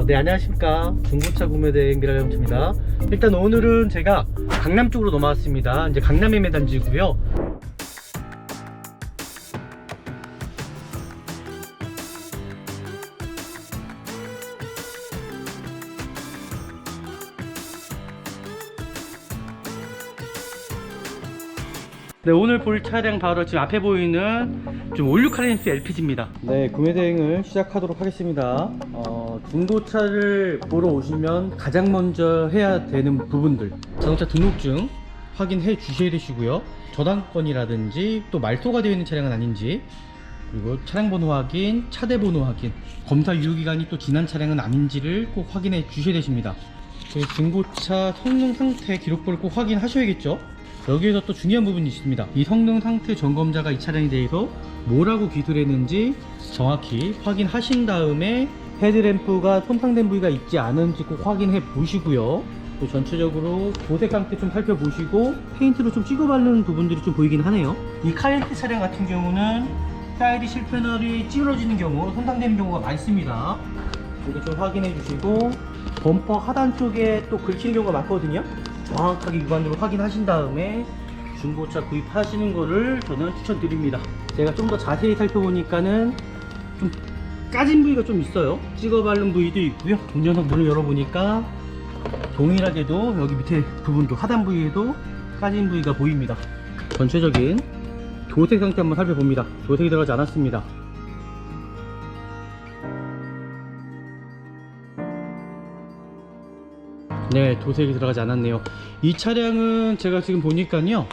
어, 네 안녕하십니까. 중고차 구매대행 미라영입니다. 일단 오늘은 제가 강남 쪽으로 넘어왔습니다. 이제 강남의 매단지고요 네 오늘 볼 차량 바로 지금 앞에 보이는 좀 올류 카렌스 LPG입니다. 네 구매 대행을 시작하도록 하겠습니다. 어, 중고차를 보러 오시면 가장 먼저 해야 되는 부분들 자동차 등록증 확인해 주셔야 되시고요. 저당권이라든지 또 말소가 되어 있는 차량은 아닌지 그리고 차량 번호 확인, 차대 번호 확인, 검사 유효 기간이 또 지난 차량은 아닌지를 꼭 확인해 주셔야 되십니다. 그 중고차 성능 상태 기록부를 꼭 확인하셔야겠죠. 여기에서 또 중요한 부분이 있습니다. 이 성능 상태 점검자가 이 차량에 대해서 뭐라고 기술을 했는지 정확히 확인하신 다음에 헤드램프가 손상된 부위가 있지 않은지 꼭 확인해 보시고요. 또 전체적으로 도색 상태 좀 살펴보시고 페인트로 좀 찍어 바르는 부분들이 좀 보이긴 하네요. 이 카렌트 차량 같은 경우는 사이드 실패널이 찌그러지는 경우 손상되는 경우가 많습니다. 이거 좀 확인해 주시고 범퍼 하단 쪽에 또 긁히는 경우가 많거든요. 정확하게 육안으로 확인하신 다음에 중고차 구입하시는 거를 저는 추천드립니다. 제가 좀 더 자세히 살펴보니까는 좀 까진 부위가 좀 있어요. 찍어 바른 부위도 있고요. 운전석 문을 열어보니까 동일하게도 여기 밑에 부분도 하단 부위에도 까진 부위가 보입니다. 전체적인 도색 상태 한번 살펴봅니다. 도색이 들어가지 않았습니다. 네, 도색이 들어가지 않았네요. 이 차량은 제가 지금 보니까요,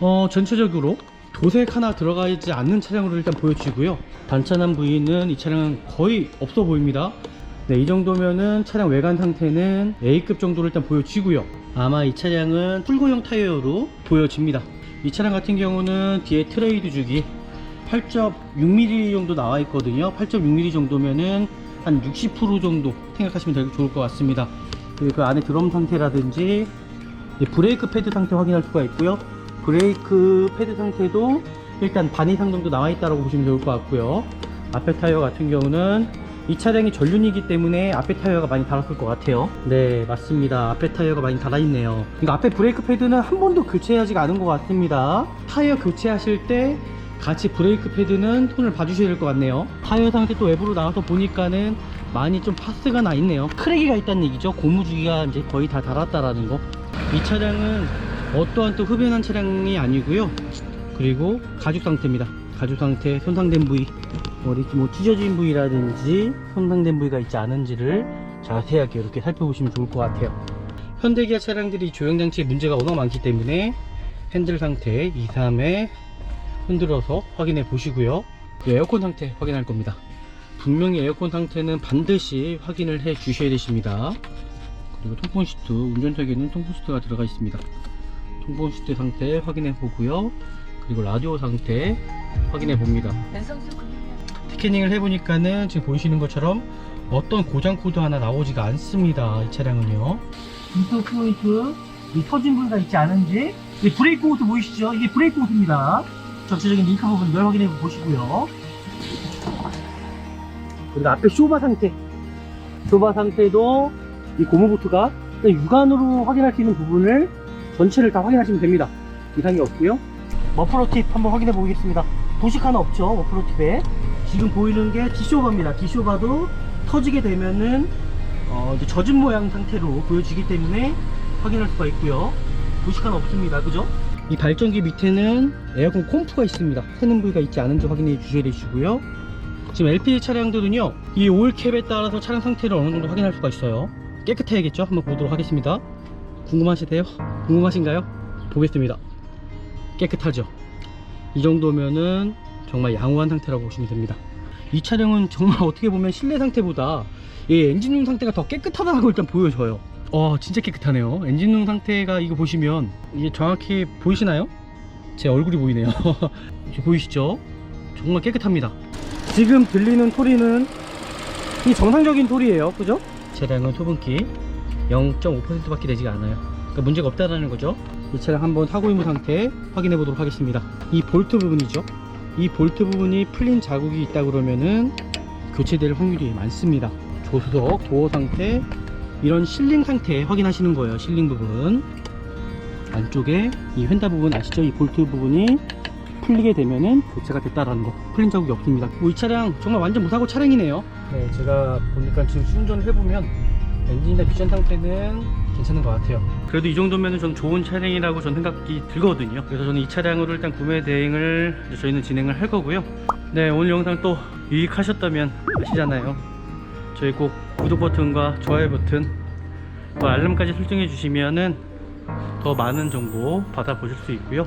어, 전체적으로 도색 하나 들어가지 않는 차량으로 일단 보여지고요. 단차난 부위는 이 차량은 거의 없어 보입니다. 네, 이 정도면은 차량 외관 상태는 A급 정도로 일단 보여지고요. 아마 이 차량은 풀고형 타이어로 보여집니다. 이 차량 같은 경우는 뒤에 트레이드 주기 8.6mm 정도 나와 있거든요. 8.6mm 정도면은 한 60% 정도 생각하시면 좋을 것 같습니다. 그리고 그 안에 드럼 상태라든지 이 브레이크 패드 상태 확인할 수가 있고요. 브레이크 패드 상태도 일단 반 이상 정도 나와 있다고 보시면 좋을 것 같고요. 앞에 타이어 같은 경우는 이 차량이 전륜이기 때문에 앞에 타이어가 많이 달았을 것 같아요. 네, 맞습니다. 앞에 타이어가 많이 달아있네요. 그러니까 앞에 브레이크 패드는 한 번도 교체하지 않은 것 같습니다. 타이어 교체하실 때 같이 브레이크 패드는 손을 봐주셔야 될 것 같네요. 타이어 상태 또 외부로 나와서 보니까는 많이 좀 파스가 나 있네요. 크랙이가 있다는 얘기죠. 고무주기가 이제 거의 다 달았다라는 거. 이 차량은 어떠한 또 흡연한 차량이 아니고요. 그리고 가죽 상태입니다. 가죽 상태 손상된 부위, 머리 뭐 찢어진 부위라든지 손상된 부위가 있지 않은지를 자세하게 이렇게 살펴보시면 좋을 것 같아요. 현대기아 차량들이 조형장치에 문제가 워낙 많기 때문에 핸들 상태 2, 3회 흔들어서 확인해 보시고요. 에어컨 상태 확인할 겁니다. 분명히 에어컨 상태는 반드시 확인을 해 주셔야 되십니다. 그리고 통풍 시트, 운전석에는 통풍 시트가 들어가 있습니다. 통풍 시트 상태 확인해 보고요. 그리고 라디오 상태 확인해 봅니다. 스캐닝을 해보니까는 지금 보이시는 것처럼 어떤 고장 코드 하나 나오지가 않습니다. 이 차량은요. 인터 포인트, 이 터진 부위가 있지 않은지, 이 브레이크 호스 보이시죠? 이게 브레이크 호스입니다. 전체적인 링크 부분들 확인해 보시고요. 그리고 앞에 쇼바 상태. 쇼바 상태도 이 고무보트가 육안으로 확인할 수 있는 부분을 전체를 다 확인하시면 됩니다. 이상이 없고요. 머플러 팁 한번 확인해 보겠습니다. 부식 하나 없죠, 머플러 팁에. 지금 보이는 게 D쇼바입니다. D쇼바도 터지게 되면은 어, 이제 젖은 모양 상태로 보여지기 때문에 확인할 수가 있고요. 부식 하나 없습니다. 그죠? 이 발전기 밑에는 에어컨 콤프가 있습니다. 새는 부위가 있지 않은지 확인해 주셔야 되시고요. 지금 LPG 차량들은요, 이 오일캡에 따라서 차량 상태를 어느 정도 확인할 수가 있어요. 깨끗해야겠죠? 한번 보도록 하겠습니다. 궁금하시대요? 궁금하신가요? 보겠습니다. 깨끗하죠? 이 정도면은 정말 양호한 상태라고 보시면 됩니다. 이 차량은 정말 어떻게 보면 실내 상태보다 이 엔진룸 상태가 더 깨끗하다고 일단 보여져요. 어, 진짜 깨끗하네요. 엔진룸 상태가 이거 보시면 이게 정확히 보이시나요? 제 얼굴이 보이네요. 보이시죠? 정말 깨끗합니다. 지금 들리는 소리는 이 정상적인 소리예요. 그죠? 차량은 소분기 0.5%밖에 되지가 않아요. 그러니까 문제가 없다라는 거죠. 이 차량 한번 사고 임무 상태 확인해 보도록 하겠습니다. 이 볼트 부분이죠. 이 볼트 부분이 풀린 자국이 있다 그러면은 교체될 확률이 많습니다. 조수석, 도어 상태, 이런 실링 상태 확인하시는 거예요. 실링 부분. 안쪽에 이 휀다 부분 아시죠? 이 볼트 부분이 풀리게 되면은 교체가 됐다라는 거. 풀린 자국이 없습니다. 뭐 이 차량 정말 완전 무사고 차량이네요. 네, 제가 보니까 지금 시운전을 해보면 엔진이나 미션 상태는 괜찮은 것 같아요. 그래도 이 정도면 좀 좋은 차량이라고 저는 생각이 들거든요. 그래서 저는 이 차량으로 일단 구매 대행을 저희는 진행을 할 거고요. 네, 오늘 영상 또 유익하셨다면 아시잖아요. 저희 꼭 구독 버튼과 좋아요 버튼, 또 알람까지 설정해 주시면은 더 많은 정보 받아보실 수 있고요.